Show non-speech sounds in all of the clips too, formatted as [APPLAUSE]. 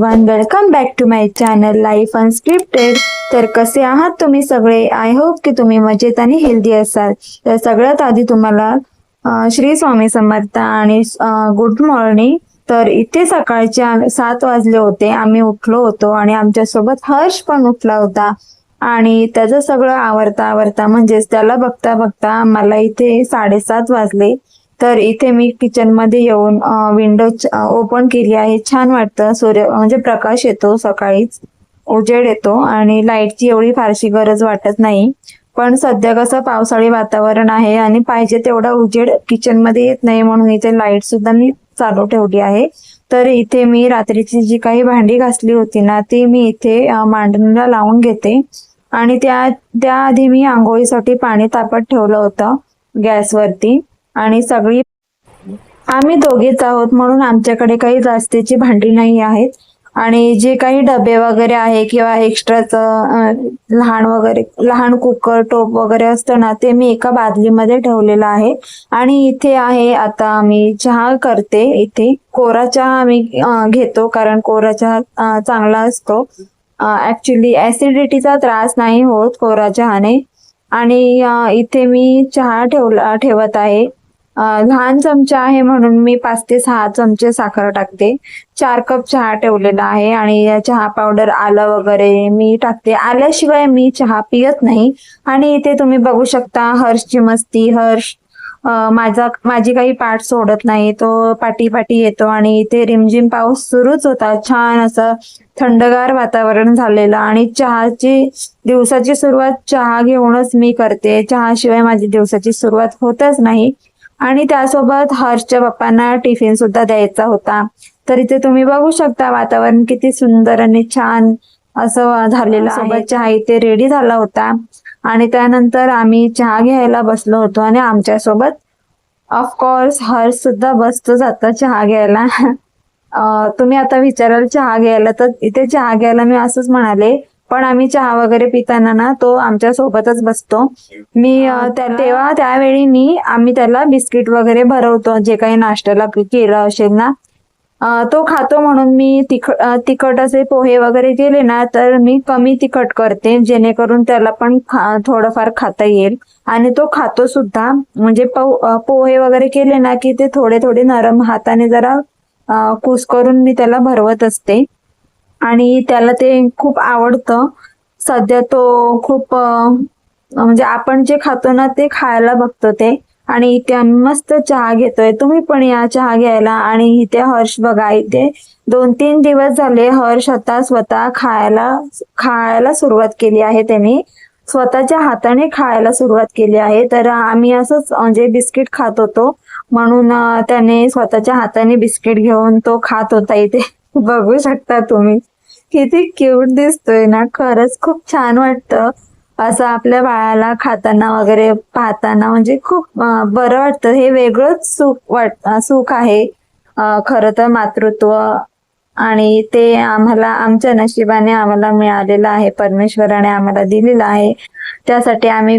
One welcome back to my channel life unscripted तर कसे आहात तुम्ही सगळे? आय होप की तुम्ही मजेत आणि हेल्दी असाल. तर सगळ्यात आधी तुम्हाला श्री स्वामी समर्थ आणि गुड मॉर्निंग तर इथे सकाळचे सात वाजले होते. आम्ही उठलो होतो आणि आमच्यासोबत हर्ष पण उठला होता. आणि त्याचं सगळं आवरता आवरता म्हणजेच त्याला बघता बघता मला इथे साडेसात वाजले. तर इथे मी किचनमध्ये येऊन विंडो ओपन केली आहे. छान वाटतं. सूर्य म्हणजे प्रकाश येतो सकाळीच उजेड येतो आणि लाईटची एवढी फारशी गरज वाटत नाही. पण सध्या कसं पावसाळी वातावरण आहे आणि पाहिजे तेवढा उजेड किचनमध्ये येत नाही म्हणून इथे लाइट सुद्धा मी चालू ठेवली आहे. तर इथे मी रात्रीची जी काही भांडी घासली होती ना ती मी इथे मांडणीला लावून घेते. आणि त्या त्याआधी मी आंघोळीसाठी पाणी तापत ठेवलं होतं गॅसवरती. आणि सगळी आम्ही दोघेच आहोत म्हणून आमच्याकडे काही जास्तीची भांडी नाही आहेत. आणि जे काही डबे वगैरे आहे किंवा एक्स्ट्राचं लहान वगैरे लहान कुकर टोप वगैरे असतं ना ते मी एका बादलीमध्ये ठेवलेलं आहे. आणि इथे आहे आता आम्ही चहा करते इथे. कोरा चहा आम्ही घेतो कारण कोरा चहा चांगला असतो. ऍक्च्युली ऍसिडिटीचा त्रास नाही होत कोरा चहाने. आणि इथे मी चहा ठेवला ठेवत आहे. लहान चमचा आहे म्हणून मी पाच ते सहा चमचे साखर टाकते. चार कप चहा ठेवलेला आहे आणि चहा पावडर आलं वगैरे मी टाकते. आल्याशिवाय मी चहा पियत नाही. आणि इथे तुम्ही बघू शकता हर्षची मस्ती हर्ष माझा माझी काही पाठ सोडत नाही. तो पाठी पाठी येतो आणि इथे रिमझिम पाऊस सुरूच होता. छान असं थंडगार वातावरण झालेलं आणि चहाची दिवसाची सुरुवात चहा घेऊनच मी करते. चहाशिवाय माझी दिवसाची सुरुवात होतच नाही. आणि त्यासोबत हर्षच्या पप्पांना टिफिन सुद्धा द्यायचा होता. तर इथे तुम्ही बघू शकता वातावरण किती सुंदर आणि छान असं झालेलं आहे. चहा इथे रेडी झाला होता. आणि त्यानंतर आम्ही चहा घ्यायला बसलो होतो आणि आमच्यासोबत ऑफकोर्स हर्ष सुद्धा बसतो जाता चहा घ्यायला. [LAUGHS] तुम्ही आता विचाराल चहा घ्यायला तर इथे चहा घ्यायला मी असंच म्हणाले पण आम्ही चहा वगैरे पिताना ना तो आमच्या सोबतच बसतो. मी तेव्हा त्यावेळी मी आम्ही त्याला बिस्किट वगैरे भरवतो जे काही नाश्त्याला केलं असेल ना. तो खातो म्हणून मी तिखट अं, तिखट असे पोहे वगैरे केले ना तर मी कमी तिखट करते जेणेकरून त्याला पण खा- थोडंफार खाता येईल. आणि तो खातो सुद्धा म्हणजे पो- पोहे वगैरे केले ना की ते थोडे थोडे नरम हाताने जरा कुस करून मी त्याला भरवत असते. आणि त्याला ते खूप आवडतं. सध्या तो खूप म्हणजे आपण जे खातो ना ते खायला बघतो ते. आणि इथे आम्ही मस्त चहा घेतोय. तुम्ही पण या चहा घ्यायला आणि इथे हर्ष बघा. इथे दोन तीन दिवस झाले हर्ष आता स्वतः खायला खायला सुरुवात केली आहे त्यांनी. स्वतःच्या हाताने खायला सुरुवात केली आहे. तर आम्ही असंच म्हणजे बिस्किट खात होतो. म्हणून त्याने स्वतःच्या हाताने बिस्किट घेऊन तो खात होता इथे. बघू शकता तुम्ही. किती क्यूट दिसतोय ना. खरंच खूप छान वाटतं. असं आपल्या बाळाला खाताना वगैरे पाहताना म्हणजे खूप बरं वाटतं. हे वेगळंच सुख वाट सुख आहे. खरं तर मातृत्व आणि ते आम्हाला आमच्या नशिबाने आम्हाला मिळालेलं आहे. परमेश्वराने आम्हाला दिलेलं आहे. त्यासाठी आम्ही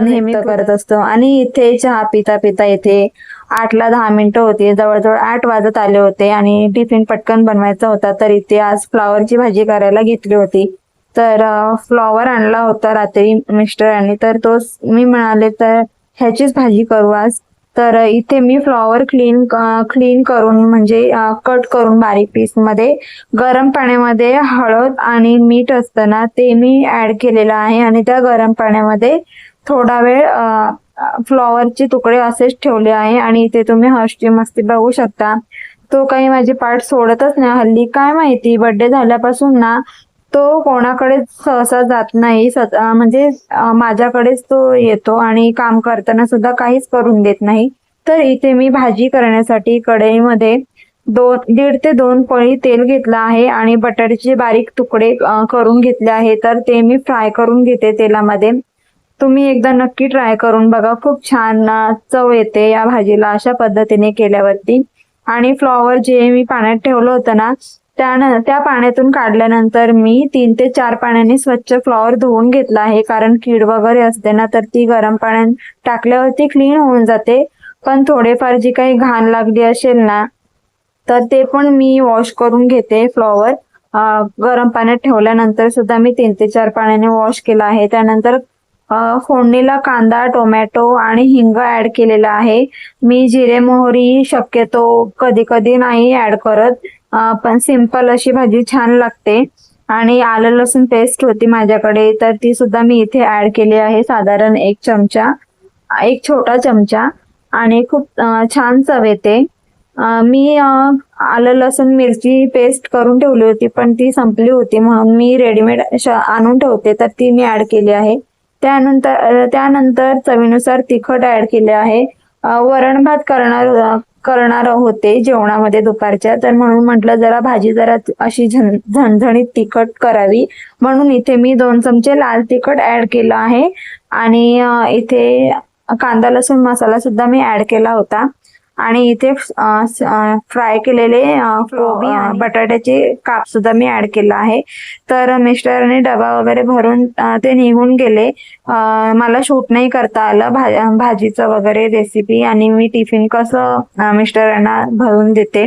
नेहमी करत असतो. आणि इथे चहा पिता पिता इथे आठला दहा मिनिटं होती. जवळजवळ आठ वाजत आले होते आणि टिफिन पटकन बनवायचा होता तर इथे आज फ्लॉवरची भाजी करायला घेतली होती. तर फ्लॉवर आणला होता रात्री मिस्टरांनी तर तो मी म्हणाले तर ह्याचीच भाजी करू आज. तर इथे मी फ्लॉवर क्लीन क्लीन करून म्हणजे कट करून बारीक पीसमध्ये गरम पाण्यामध्ये हळद आणि मीठ असतं ना ते मी ॲड केलेलं आहे आणि त्या गरम पाण्यामध्ये थोडा वेळ फ्लॉवरचे तुकडे असेच ठेवले आहे आणि इथे तुम्ही हर्षची मस्ती बघू शकता. तो काही माझे पार्ट सोडतच नाही. हल्ली काय माहिती बर्थडे झाल्यापासून ना तो कोणाकडे सहसा जात नाही. सत- म्हणजे माझ्याकडेच तो येतो आणि काम करताना सुद्धा काहीच करून देत नाही. तर इथे मी भाजी करण्यासाठी कढईमध्ये दोन दीड ते दोन पळी तेल घेतलं आहे आणि बटाट्याचे बारीक तुकडे करून घेतले आहे. तर ते मी फ्राय करून घेते तेलामध्ये. तुम्ही एकदा नक्की ट्राय करून बघा. खूप छान चव येते या भाजीला अशा पद्धतीने केल्यावरती. आणि फ्लॉवर जे मी पाण्यात ठेवलं होतं ना त्यान त्या पाण्यातून काढल्यानंतर मी तीन ते चार पाण्याने स्वच्छ फ्लॉवर धुवून घेतला आहे. कारण कीड वगैरे असते ना तर ती गरम पाण्यात टाकल्यावरती क्लीन होऊन जाते. पण थोडेफार जी काही घाण लागली असेल ना तर ते पण मी वॉश करून घेते फ्लॉवर गरम पाण्यात ठेवल्यानंतर सुद्धा मी तीन ते चार पाण्याने वॉश केला आहे. त्यानंतर फोडणीला कांदा टोमॅटो आणि हिंग ऍड केलेला आहे. मी जिरे मोहरी शक्यतो कधी कधी नाही ऍड करत. पण सिंपल अशी भाजी छान लागते. आणि आलं लसूण पेस्ट होती माझ्याकडे तर ती सुद्धा मी इथे ऍड केली आहे. साधारण एक चमचा एक छोटा चमचा आणि खूप छान चव येते. मी आलं लसूण मिरची पेस्ट करून ठेवली होती पण ती संपली होती म्हणून मी रेडीमेड आणून ठेवते तर ती मी ऍड केली आहे. त्यानंतर त्यानंतर चवीनुसार तिखट ऍड केले आहे. वरण भात करणार करणार होते जेवणामध्ये दुपारच्या. तर म्हणून म्हटलं जरा भाजी जरा अशी झण झणझणीत तिखट करावी. म्हणून इथे मी दोन चमचे लाल तिखट ऍड केलं आहे. आणि इथे कांदा लसूण मसाला सुद्धा मी ऍड केला होता. आणि इथे फ्राय केलेले कोबी आणि बटाट्याचे काप सुद्धा मी ऍड केला आहे. तर मिस्टरने डबा वगैरे भरून ते निघून गेले. मला शूट नाही करता आलं. भा भाजीचं वगैरे रेसिपी आणि मी टिफिन कसं मिस्टरांना भरून देते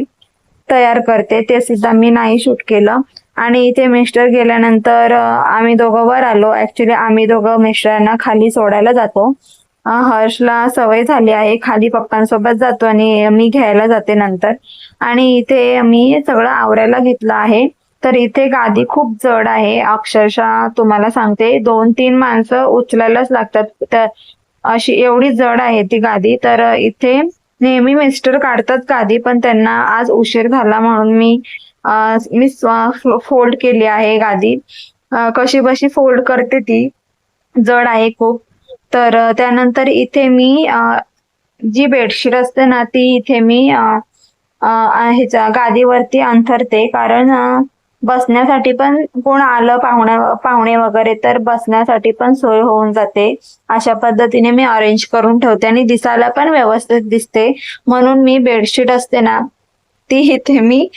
तयार करते ते सुद्धा मी नाही शूट केलं. आणि इथे मिस्टर गेल्यानंतर आम्ही दोघं वर आलो. ऍक्च्युली आम्ही दोघं मिस्टरांना खाली सोडायला जातो. हर्षला सवय झाली आहे. खाली पप्पांसोबत जातो आणि मी घ्यायला जाते नंतर. आणि इथे मी सगळं आवरायला घेतलं आहे. तर इथे गादी खूप जड आहे. अक्षरशः तुम्हाला सांगते दोन तीन माणसं उचलायलाच लागतात. तर अशी एवढी जड आहे ती गादी. तर इथे नेहमी मिस्टर काढतात गादी पण त्यांना आज उशीर झाला म्हणून मी अ, मी फोल्ड केली आहे गादी. कशी बशी फोल्ड करते ती. जड आहे खूप. तर त्यानंतर इथे मी जी बेडशीट असते ना ती इथे मी ह्याच्या गादीवरती अंथरते. कारण बसण्यासाठी पण कोण आलं पाहुणे पाहुणे वगैरे तर बसण्यासाठी पण सोय होऊन जाते. अशा पद्धतीने मी अरेंज करून ठेवते आणि दिसायला पण व्यवस्थित दिसते. म्हणून मी बेडशीट असते ना ती इथे मी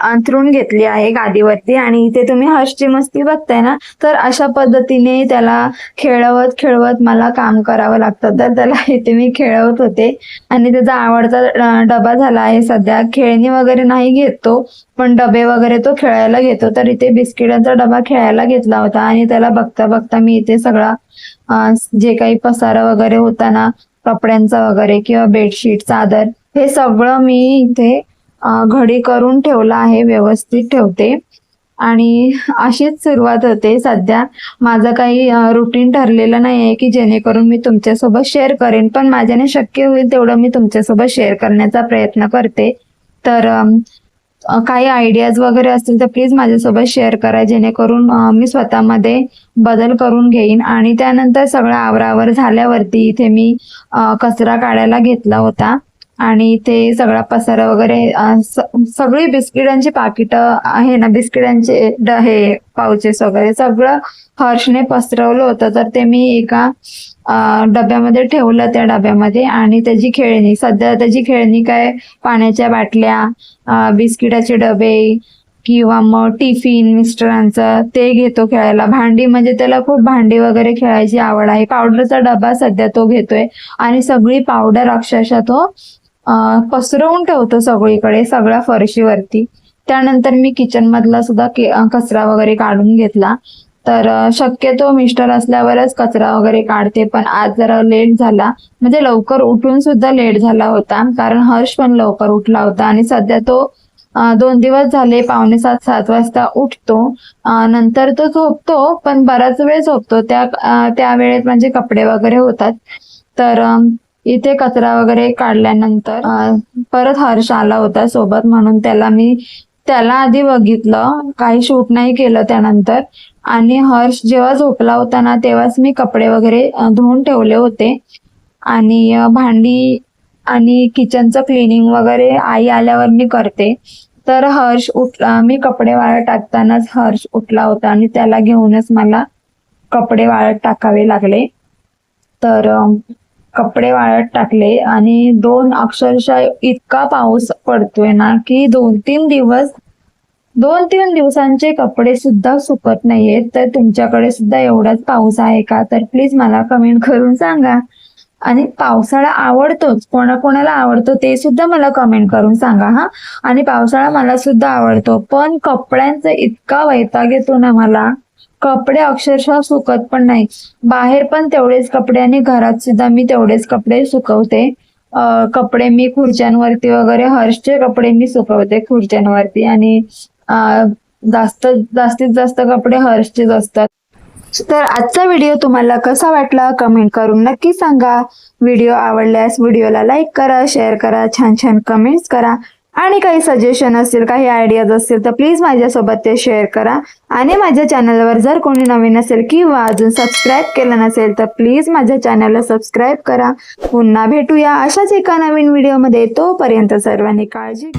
अंथरून घेतली आहे गादीवरती आणि इथे तुम्ही हर्षची मस्ती बघताय ना तर अशा पद्धतीने त्याला खेळवत खेळवत मला काम करावं लागतं. तर त्याला [LAUGHS] इथे मी खेळवत होते आणि त्याचा आवडता डबा झाला आहे सध्या. खेळणी वगैरे नाही घेतो पण डबे वगैरे तो खेळायला घेतो. तर इथे बिस्किटांचा डबा खेळायला घेतला होता आणि त्याला बघता बघता मी इथे सगळा जे काही पसारा वगैरे होता ना कपड्यांचा वगैरे किंवा बेडशीट चादर हे सगळं मी इथे घडी करून ठेवलं आहे व्यवस्थित ठेवते. आणि अशीच सुरुवात होते. सध्या माझं काही रुटीन ठरलेलं नाही आहे की जेणेकरून मी तुमच्यासोबत शेअर करेन. पण माझ्याने शक्य होईल तेवढं मी तुमच्यासोबत शेअर करण्याचा प्रयत्न करते. तर काही आयडियाज वगैरे असतील तर प्लीज माझ्यासोबत शेअर करा. जेणेकरून मी स्वतःमध्ये बदल करून घेईन. आणि त्यानंतर सगळं आवरावर झाल्यावरती इथे मी कचरा काढायला घेतला होता. आणि ते सगळा पसारा वगैरे सगळी बिस्किटांची पाकिटं आहे ना बिस्किटांचे हे पाउचेस वगैरे सगळं हर्षने पसरवलं होतं. तर ते मी एका डब्यामध्ये ठेवलं त्या डब्यामध्ये आणि त्याची खेळणी सध्या त्याची खेळणी काय पाण्याच्या बाटल्या बिस्किटाचे डबे किंवा मग टिफिन मिस्टरांचं ते घेतो खेळायला. भांडी म्हणजे त्याला खूप भांडी वगैरे खेळायची आवड आहे. पावडरचा डबा सध्या तो घेतोय आणि सगळी पावडर अक्षरशः तो पसरवून ठेवतो सगळीकडे सगळ्या फरशीवरती. त्यानंतर मी किचन मधला सुद्धा कचरा वगैरे काढून घेतला. तर शक्यतो मिस्टर असल्यावरच कचरा वगैरे काढते पण आज जरा लेट झाला. म्हणजे लवकर उठून सुद्धा लेट झाला होता. कारण हर्ष पण लवकर उठला होता आणि सध्या तो दोन दिवस झाले पावणे सात सात वाजता उठतो. नंतर तो झोपतो पण बराच वेळ झोपतो. त्या त्यावेळेत त्या वेळेत म्हणजे कपडे वगैरे होतात. तर इथे कचरा वगैरे काढल्यानंतर परत हर्ष आला होता सोबत म्हणून त्याला मी त्याला आधी बघितलं काही शूट नाही केलं त्यानंतर. आणि हर्ष जेव्हा झोपला होता ना तेव्हाच मी कपडे वगैरे धुवून ठेवले होते. आणि भांडी आणि किचनचं क्लिनिंग वगैरे आई आल्यावर मी करते. तर हर्ष उठला मी कपडे वाळत टाकतानाच हर्ष उठला होता आणि त्याला घेऊनच मला कपडे वाळत टाकावे लागले. तर कपडे वाळत टाकले आणि दोन अक्षरशः इतका पाऊस पडतोय ना की दोन तीन दिवस दोन तीन दिवसांचे कपडे सुद्धा सुकत नाहीयेत. तर तुमच्याकडे सुद्धा एवढाच पाऊस आहे का? तर प्लीज मला कमेंट करून सांगा. आणि पावसाळा आवडतोच कोणाकोणाला आवडतो ते सुद्धा मला कमेंट करून सांगा हा. आणि पावसाळा मला सुद्धा आवडतो पण कपड्यांचा इतका वैताग येतो ना मला. कपडे अक्षरशः सुकत पण नाही. बाहेर पण तेवढेच कपडे आणि घरात सुद्धा मी तेवढेच कपडे सुकवते. कपडे मी खुर्च्यांवरती वगैरे हर्षचे कपडे मी सुकवते खुर्च्यांवरती आणि जास्त जास्तीत जास्त कपडे हर्षचेच असतात. तर आजचा व्हिडिओ तुम्हाला कसा वाटला कमेंट करून नक्की सांगा. व्हिडिओ आवडल्यास व्हिडिओला लाईक करा शेअर करा छान छान कमेंट्स करा. आणि काही सजेशन असतील काही आयडियाज असतील तर प्लीज माझ्यासोबत ते शेअर करा. आणि माझ्या चॅनलवर जर कोणी नवीन असेल किंवा अजून सबस्क्राईब केलं नसेल तर प्लीज माझ्या चॅनलला सबस्क्राईब करा. पुन्हा भेटूया अशाच एका नवीन व्हिडिओमध्ये तोपर्यंत सर्वांनी काळजी